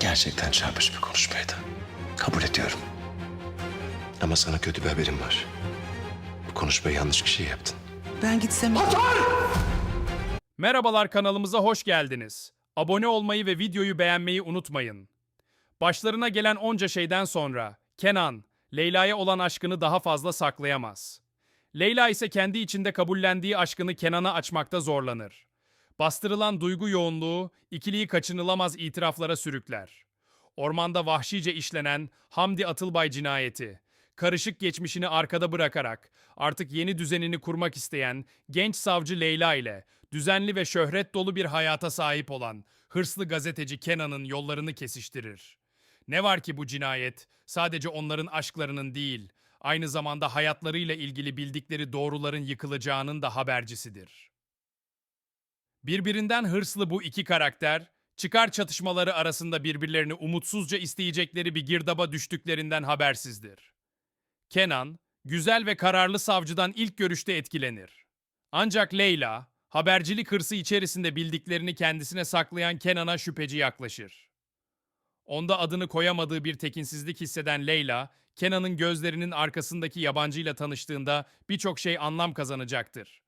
Gerçekten çarpıcı bir konuşmaydı. Kabul ediyorum. Ama sana kötü bir haberim var. Bu konuşmayı yanlış kişiye yaptın. Ben gitsem... Merhabalar kanalımıza hoş geldiniz. Abone olmayı ve videoyu beğenmeyi unutmayın. Başlarına gelen onca şeyden sonra Kenan, Leyla'ya olan aşkını daha fazla saklayamaz. Leyla ise kendi içinde kabullendiği aşkını Kenan'a açmakta zorlanır. Bastırılan duygu yoğunluğu ikiliyi kaçınılamaz itiraflara sürükler. Ormanda vahşice işlenen Hamdi Atılbay cinayeti, karışık geçmişini arkada bırakarak artık yeni düzenini kurmak isteyen genç savcı Leyla ile düzenli ve şöhret dolu bir hayata sahip olan hırslı gazeteci Kenan'ın yollarını kesiştirir. Ne var ki bu cinayet sadece onların aşklarının değil, aynı zamanda hayatlarıyla ilgili bildikleri doğruların yıkılacağının da habercisidir. Birbirinden hırslı bu iki karakter, çıkar çatışmaları arasında birbirlerini umutsuzca isteyecekleri bir girdaba düştüklerinden habersizdir. Kenan, güzel ve kararlı savcıdan ilk görüşte etkilenir. Ancak Leyla, habercilik hırsı içerisinde bildiklerini kendisine saklayan Kenan'a şüpheci yaklaşır. Onda adını koyamadığı bir tekinsizlik hisseden Leyla, Kenan'ın gözlerinin arkasındaki yabancıyla tanıştığında birçok şey anlam kazanacaktır.